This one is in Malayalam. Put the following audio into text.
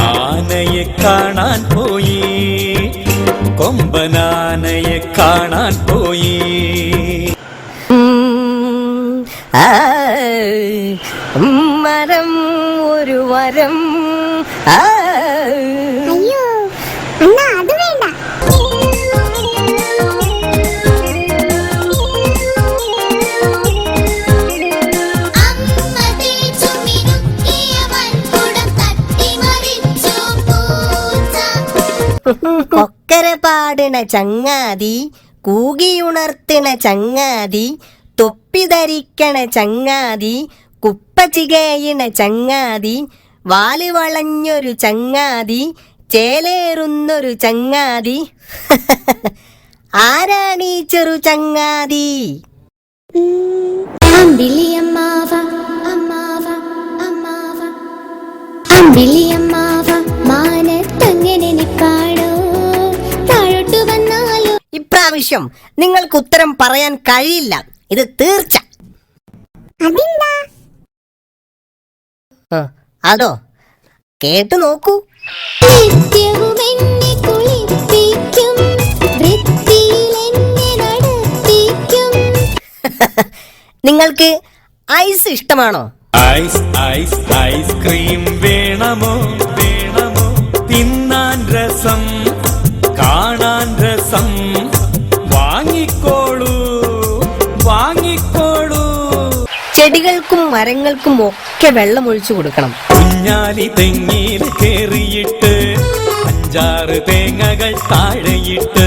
ആനയെ കാണാൻ പോയി. കൊമ്പനാനയെ കാണാൻ പോയി. മരം ഒരു വരം. ആ, കൊക്കര പാടണ ചങ്ങാതി കൂകിയുണർത്തണ ചങ്ങാതി തൊപ്പി ധരിക്കണ ചങ്ങാതി കുപ്പ ചികയണ ചങ്ങാതി വാൽ വളഞ്ഞൊരു ചങ്ങാതി ചേലേറുന്നൊരു ചങ്ങാതി. ആരാണീ ചെറു ചങ്ങാതി? അമ്പിളിയമ്മാവ ഇപ്രാവശ്യം നിങ്ങൾക്ക് ഉത്തരം പറയാൻ കഴിയില്ല. ഇത് തീർച്ച. അതോ കേട്ടു നോക്കൂ. നിത്യവും കുളിപ്പിക്കും വൃത്തിയിൽ എന്നെ നടത്തിക്കും. നിങ്ങൾക്ക് ഐസ് ഇഷ്ടമാണോ? ഐസ് ഐസ് ഐസ്ക്രീം വേണമോ? വേണമോ? തിന്നാൻ രസം കാണാൻ രസം. ചെടികൾക്കും മരങ്ങൾക്കും ഒക്കെ വെള്ളം ഒഴിച്ചു കൊടുക്കണം. കുഞ്ഞാലി തെങ്ങിൽ കേറിയിട്ട് അഞ്ചാറ് തേങ്ങകൾ താഴെയിട്ട്